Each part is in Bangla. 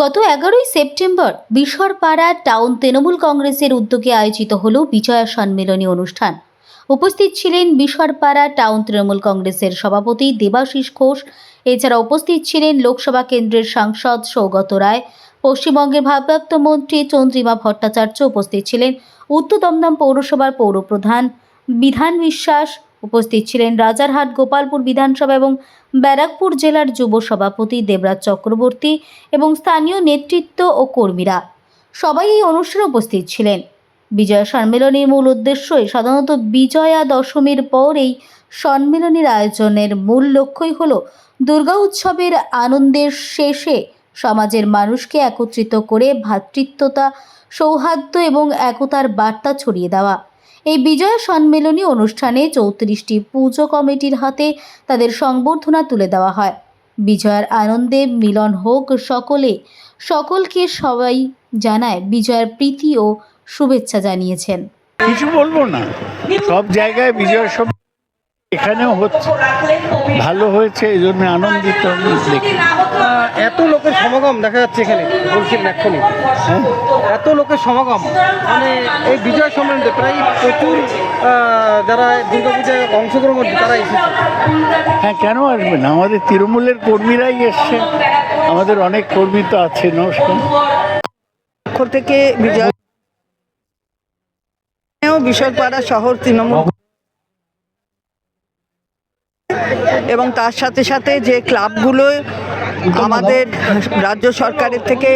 গত এগারোই সেপ্টেম্বর বিশরপাড়া টাউন তৃণমূল কংগ্রেসের উদ্যোগে আয়োজিত হল বিজয়া সম্মেলনী অনুষ্ঠান। উপস্থিত ছিলেন বিশরপাড়া টাউন তৃণমূল কংগ্রেসের সভাপতি দেবাশিস ঘোষ, এছাড়া উপস্থিত ছিলেন লোকসভা কেন্দ্রের সাংসদ সৌগত রায়, পশ্চিমবঙ্গের ভারপ্রাপ্ত মন্ত্রী চন্দ্রিমা ভট্টাচার্য উপস্থিত ছিলেন, উত্তর দমদম পৌরসভার পৌরপ্রধান বিধান বিশ্বাস উপস্থিত ছিলেন রাজারহাট, গোপালপুর বিধানসভা এবং ব্যারাকপুর জেলার যুব সভাপতি দেবরাজ চক্রবর্তী এবং স্থানীয় নেতৃত্ব ও কর্মীরা। সবাই এই অনুষ্ঠানে উপস্থিত ছিলেন। বিজয়া সম্মেলনের মূল উদ্দেশ্যই সাধারণত বিজয়া দশমীর পর এই সম্মেলনের আয়োজনের মূল লক্ষ্যই হল দুর্গা উৎসবের আনন্দের শেষে সমাজের মানুষকে একত্রিত করে ভ্রাতৃত্বতা সৌহার্দ্য এবং একতার বার্তা ছড়িয়ে দেওয়া। এই বিজয় সম্মেলনী অনুষ্ঠানে চৌত্রিশটি পুজো কমিটির হাতে তাদের সংবর্ধনা তুলে দেওয়া হয়। বিজয়ের আনন্দে মিলন হোক সকলে, সকলকে সবাই জানায় বিজয়ের প্রীতি ও শুভেচ্ছা জানিয়েছেন। কিছু বলব না, সব জায়গায় বিজয় সব এখানেও হচ্ছে। ভালো হয়েছে, এই জন্য আনন্দিত এত লোকের সমাগম দেখা যাচ্ছে এখানে বলছিলেন এক্ষুনি। হ্যাঁ এত লোকের সমাগম মানে এই বিজয় সম্মেলনে প্রায় প্রচুর আহ, যারা দুর্গাপূজায় অংশগ্রহণ করছে তারা এসেছে। হ্যাঁ কেন আসবে না? আমাদের তৃণমূলের কর্মীরাই এসছে। আমাদের অনেক কর্মী তো আছে নমস্কার। পক্ষ থেকে বিজয় বিশালপাড়া শহর তৃণমূল এবং তার সাথে সাথে যে ক্লাবগুলো আমাদের রাজ্য সরকারের থেকে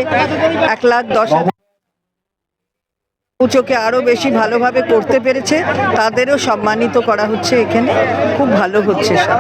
এক লাখ দশ উঁচোকে আরও বেশি ভালোভাবে করতে পেরেছে, তাদেরও সম্মানিত করা হচ্ছে এখানে। খুব ভালো হচ্ছে সব।